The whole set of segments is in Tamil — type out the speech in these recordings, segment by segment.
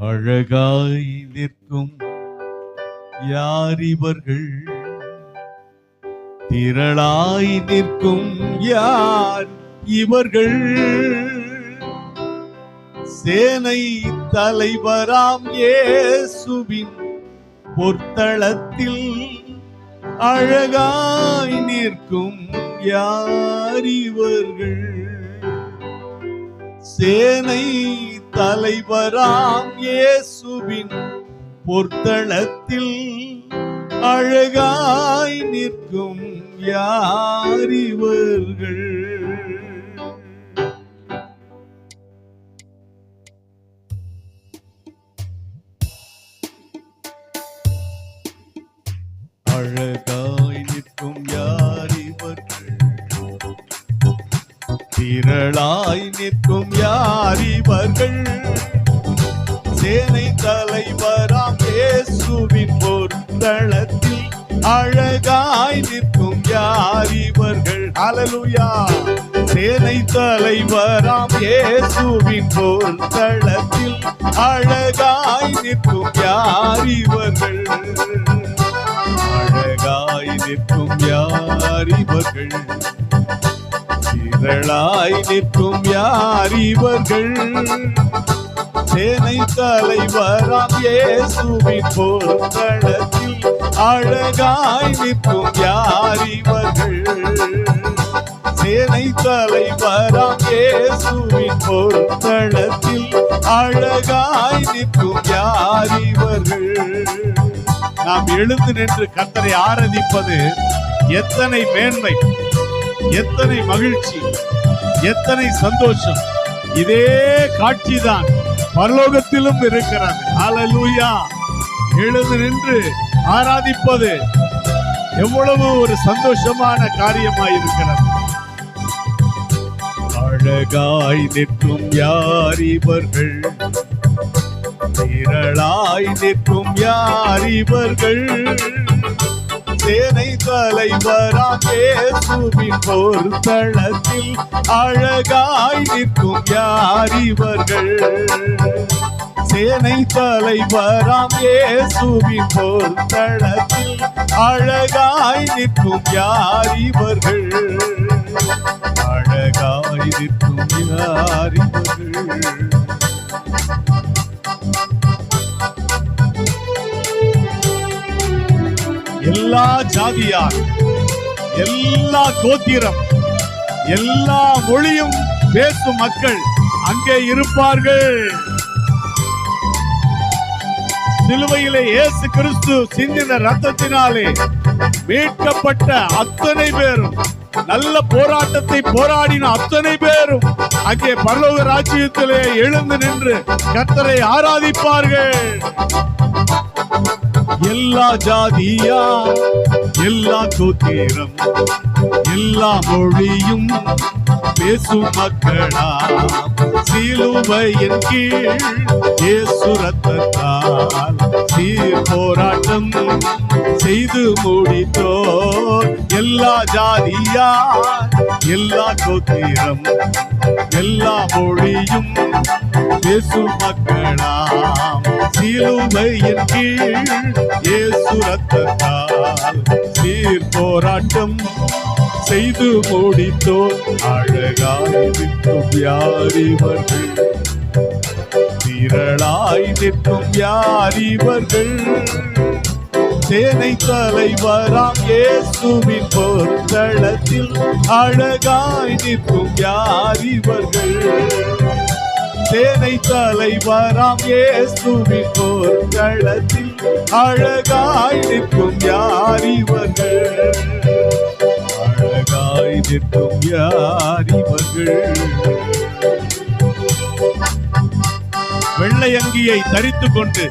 அழகாய் நிற்கும் யார் இவர்கள்? திரளாய் நிற்கும் யார் இவர்கள்? சேனை தலைவராம் ஏசுவின் பொற்தளத்தில் அழகாய் நிற்கும் யார் இவர்கள்? சேனை தலைவராம் இயேசுவின் பொர்த்தளத்தில் அழகாய் நிற்கும் யார் இவர்கள்? அழகாய் திரளாய் நிற்கும் யார் இவர்கள் சேனை தலைவராம் இயேசுவின் பொருத்தளத்தில் அழகாய் நிற்கும் யார் இவர்கள் அலலுயா சேனை தலைவராம் இயேசுவின் பொருத்தளத்தில் அழகாய் நிற்கும் யார் இவர்கள் அழகாய் நிற்கும் யார் இவர்கள் திரளாய் நிற்கும் யார் இவர்கள்? சேனை தலைவராம் இயேசுவின் பொருத்தளத்தில் அழகாய் நிற்கும் யார் இவர்கள்? சேனை தலைவராம் இயேசுவின் பொருத்தளத்தில் அழகாய் நிற்கும் யார் இவர்கள்? நாம் எழுந்து நின்று கத்தரை ஆரதிப்பது எத்தனை மேன்மை! எத்தனை மகிழ்ச்சி எத்தனை சந்தோஷம். இதே காட்சிதான் பரலோகத்திலும் இருக்கிறார் ஹalleluya. எழுந்து நின்று ஆராதிப்பது எவ்வளவு ஒரு சந்தோஷமான காரியமாய் இருக்கிறது அழகாய் நிற்கும் யார் இவர்கள்? திரளாய் நிற்கும் யார் இவர்கள்? சேனை தலைவராம் இயேசுவின் தளத்தில் அழகாய் நிற்கும் யார் இவர்கள்? சேனை தலைவராம் இயேசுவின் தளத்தில் அழகாய் நிற்கும் யார் இவர்கள்? அழகாய் நிற்கும் யார் இவர்கள்? எல்லா ஜாதியார் எல்லா கோத்திரம் எல்லா மொழியும் பேசும் மக்கள் அங்கே இருப்பார்கள். சிலுவையிலே இயேசு கிறிஸ்து சிந்தின ரத்தத்தினாலே மீட்கப்பட்ட அத்தனை பேரும் நல்ல போராட்டத்தை போராடின அத்தனை பேரும் அங்கே பரலோக ராஜ்யத்திலே எழுந்து நின்று கர்த்தரை ஆராதிப்பார்கள். எல்லா ஜாதியா எல்லா சோத்திரம் எல்லா மொழியும் பேசும் மக்களா. சிலுவையின் கீழ் ஏசுரத்தால் சீர் போராட்டம் செய்து முடித்தோர் எல்லா ஜாதியா எல்லா கோத்திரம் எல்லா மொழியும் பேசும் மக்களாம். சிலுவையின் கீழ் இயேசு ரத்தத்தால் சீர் போராட்டம் செய்து முடித்தோ அழகாய் நிற்கும் யார் இவர்கள். திரளாய் நிற்கும் யார் இவர்கள். சேனை தலைவராம் இயேசுவின் பொருத்தளத்தில் அழகாய் நிற்கும் யார் இவர்கள்? சேனை தலைவராம் இயேசுவின் பொருத்தளத்தில் அழகாய் நிற்கும் யார் இவர்கள்? அழகாய் நிற்கும் யார் இவர்கள்? வெள்ளை அங்கியை தரித்து கொண்டு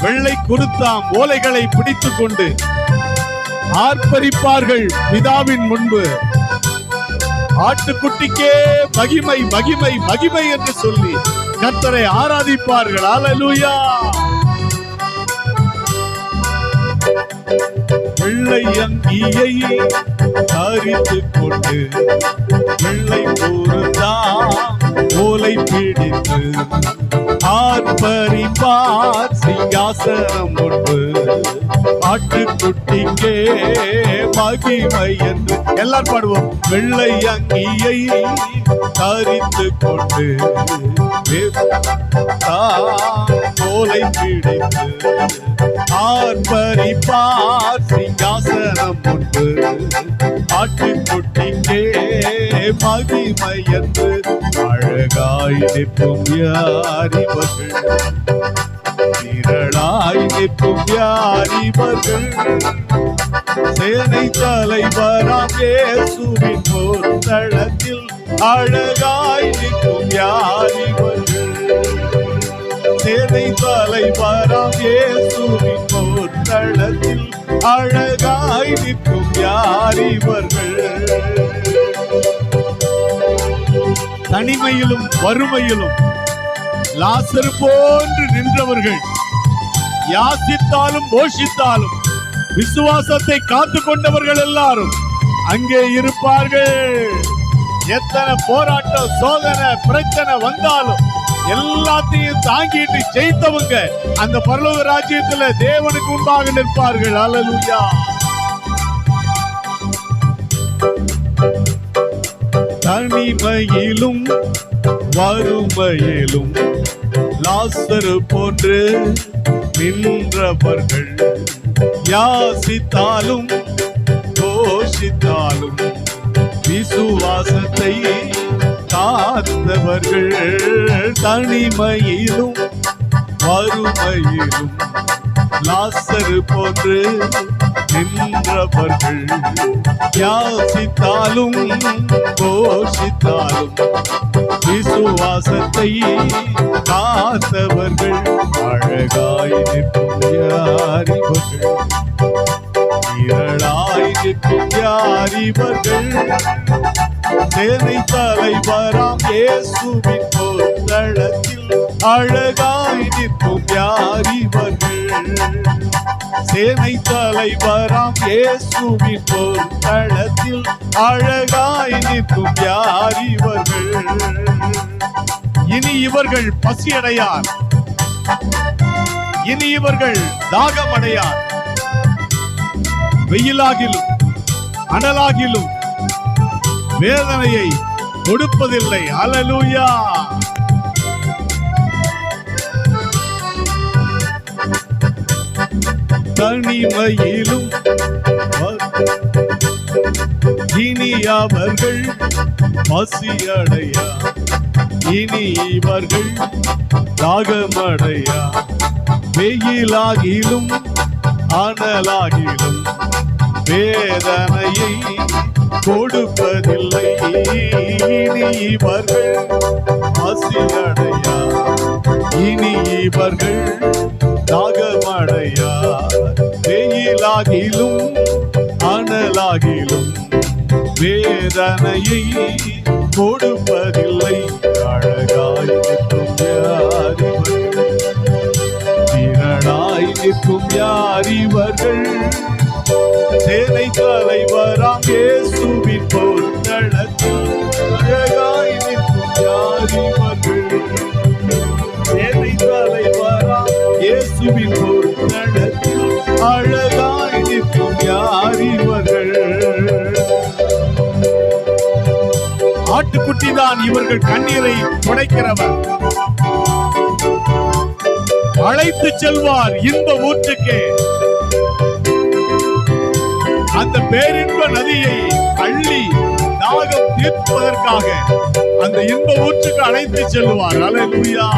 வெள்ளை குருத்தாம் ஓலைகளை பிடித்துக் கொண்டு ஆர்ப்பரிப்பார்கள் பிதாவின் முன்பு. ஆட்டுக்குட்டிக்கே மகிமை மகிமை மகிமை என்று சொல்லி கர்த்தரை ஆராதிப்பார்கள். அல்லேலூயா வெள்ளை அங்கியை தரித்துக் கொண்டு வெள்ளை பொருந்தான் ஓலை பிடித்து ஆர்ப்பரிப்பார் சிங்காசனம் முன்பு. ஆட்டுக்குட்டிக்கே மகிமை என்று எல்லாரும் பாடுவோம். வெள்ளை அங்கியை தரித்து கொண்டு கோலை பிடித்து ஆர்ப்பரிப்பார் சிங்காசனம் முன்பு ஆட்டி குட்டிக்கே மகிமையன்று அழகாய் நிற்கும் யாரிவர்கள். திரளாய் நிற்கும் யாரிவர்கள். சேனை தலைவராம் போர் தளத்தில் அழகாய் நிற்கும் யாரி சேனை தலைவராம் இயேசுவின் போர்த்தளத்தில் அழகாய் நிற்கும் யார் இவர்கள்? தனிமையிலும் வறுமையிலும் லாசர் போன்று நின்றவர்கள். யாசித்தாலும் போஷித்தாலும் விசுவாசத்தை காத்து கொண்டவர்கள் எல்லாரும் அங்கே இருப்பார்கள். எத்தனை போராட்டம் சோதனை பிரச்சனை வந்தாலும் எல்லாத்தையும் தாங்கிட்டு ஜெயித்தவங்க அந்த பரலோக ராஜ்யத்துல தேவனுக்கு முன்பாக நிற்பார்கள். அல்லேலூயா தனிமையிலும் வறுமையிலும் லாசரு போன்று நின்றவர்கள் யாசித்தாலும் கோஷித்தாலும் விசுவாசத்தை காத்தவர்கள் தனிமையிலும் வறுமையிலும் லாசரு போன்று நின்றவர்கள். யாசித்தாலும் கோஷித்தாலும் விசுவாசத்தை காத்தவர்கள். அழகாய் நிற்கும் யாரிவர்கள் இரளாய் யார் இவர்கள் சேனை தலைவராம் இயேசுவின் பொருத்தளத்தில் அழகாய் நிற்கும் யார் இவர்கள் சேனை தலைவராம் இயேசுவின் பொருத்தளத்தில் அழகாய் நிற்கும் யார் இவர்கள் இனி இவர்கள் பசியடையார். இனி இவர்கள் தாகமடையார். வெயிலாகிலும் அனலாகிலும் வேதனையை கொடுப்பதில்லை. அலலூயா தனிமையிலும் இனி அவர்கள் பசியடையா? இனி இவர்கள் தாகமடையா? வெயிலாகிலும் அனலாகிலும் வேதனையை கொடுப்பதில்லை. இனி இவர்கள் பசியடையா இனி இவர்கள் தாகமடையா வெயிலாகிலும் அனலாகிலும் வேதனையை கொடுப்பதில்லை. அழகாய் கேட்கும் யார் இவர்கள்? சேனை தலைவராம் இயேசுவின் பொருத்தளத்தில் அழகாய் நிற்கும் யாரிவர்கள் சேனை தலைவராம் இயேசுவின் அழகாய் நிற்கும் யாரிவர்கள் ஆட்டுக்குட்டி தான் இவர்கள் கண்ணீரை துடைக்கிறவர். அழைத்து செல்வார் இன்ப ஊற்றுக்கே. அந்த பேரின்ப நதியை அள்ளி தாகம் தீர்ப்பதற்காக அந்த இன்ப ஊற்றுக்கு அழைத்து செல்வார். அலையா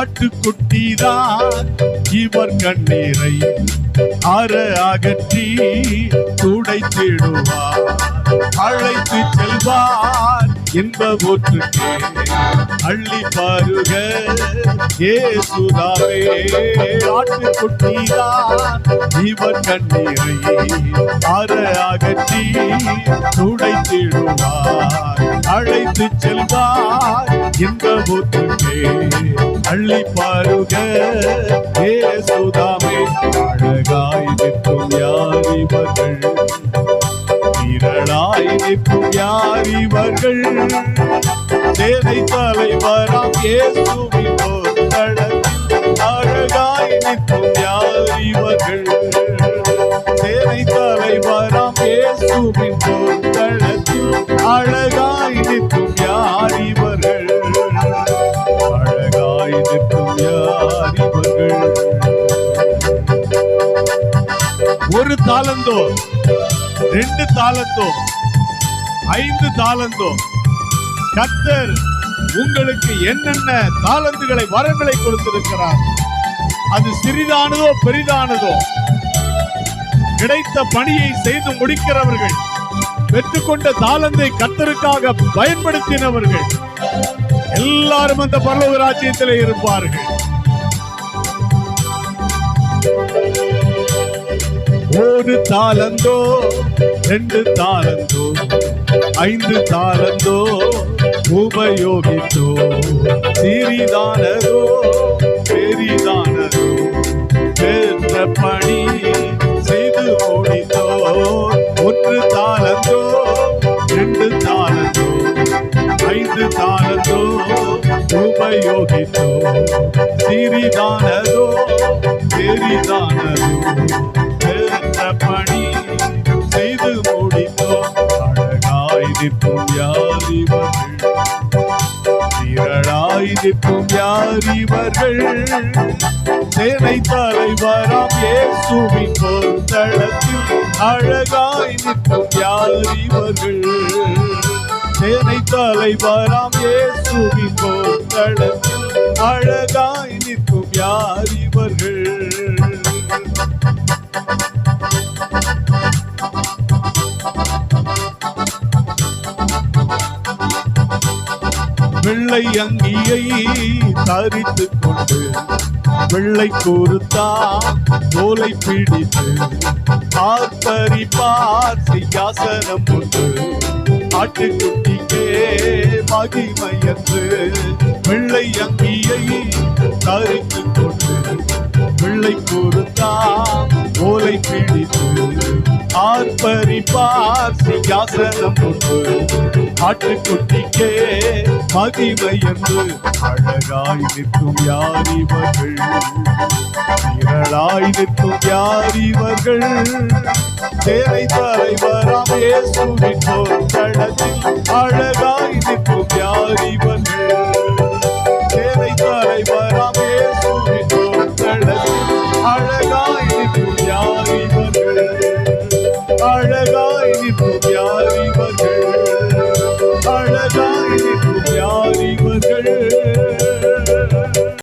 ஆட்டுக்குட்டிதான் இவர் கண்ணீரை அற அகற்றி துடைத்திடுவார் அழைத்து செல்வார் இன்ப ஊற்றுக்கு அள்ளி பாருக. ஏசுதாவே ஆட்டுக்குட்டிதான் இவர் கண்ணீரை அற அகற்றி துடைத்திடுவார். அழைத்து செல்வார் இந்த ஊற்றுக்கு அள்ளி பாருக. ஏசுதாமே அழகாய் நிற்கும் யார் இவர்கள்? யார் இவர்கள்? சேனை தலைவராம் இயேசுவின் அழகாய் நிற்கும் யார் இவர்கள்? சேனை தலைவராம் இயேசுவின் போர்க்களத்தில் அழகாய் நிற்கும் யார் இவர்கள்? அழகாய் நிற்கும் யார் இவர்கள்? ஒரு தாளந்தோ ரெண்டு தாளந்தோ ஐந்து தாளந்தோ கத்தர் உங்களுக்கு என்னென்ன தாளந்துகளை வரங்களை கொடுத்திருக்கிறார்? அது சிறிதானதோ பெரிதானதோ? கிடைத்த பணியை செய்து முடிக்கிறவர்கள் பெற்றுக்கொண்ட தாளந்தை கத்தருக்காக பயன்படுத்தினவர்கள் எல்லாரும் அந்த பரலோக ராஜ்யத்திலே இருப்பார்கள். ஒரு தாளந்தோ ரெண்டு தாளந்தோ. ஐந்து தாளந்தோ உபயோகித்தோ. சிறிதானதோ பெரிதானதோ. பெற்ற பணி செய்து முடித்தோ. ஒன்று தாளந்தோ ரெண்டு தாளந்தோ. ஐந்து தாளந்தோ உபயோகித்தோ. சிறிதானதோ பெரிதானதோ. பெற்ற பணி நிற்கும் யார் இவர்கள்? திரளாய் நிற்கும் யார் இவர்கள்? சேனை தலைவராம் இயேசுவின் பொருத்தளத்தில் அழகாய் நிற்கும் யார் இவர்கள்? சேனை தலைவராம் இயேசுவின் பொருத்தளத்தில் அழகாய் நிற்கும் யார் இவர்கள்? வெள்ளை அங்கியை தரித்து கொண்டு வெள்ளை கூறுத்தா தோலை பிடித்து ஆர்ப்பரிப்பார் சிங்காசனம் கொண்டு ஆட்டுக்குட்டிக்கே மகிமையன்று வெள்ளை அங்கியை தரித்து கொண்டு வெள்ளை கூறுத்தா ஓலை பிடித்து ஆர்ப்பரிப்பார் சிங்காசனம் கொண்டு ஆட்டுக்குட்டிக்கே மகிமையன்று அழகாய் நிற்கும் யார் இவர்கள்? திரளாய் நிற்கும் யார் இவர்கள்? தேவை தலைவராம் ஏசுவின் போர் தளத்தில் அழகாய் நிற்கும் யார்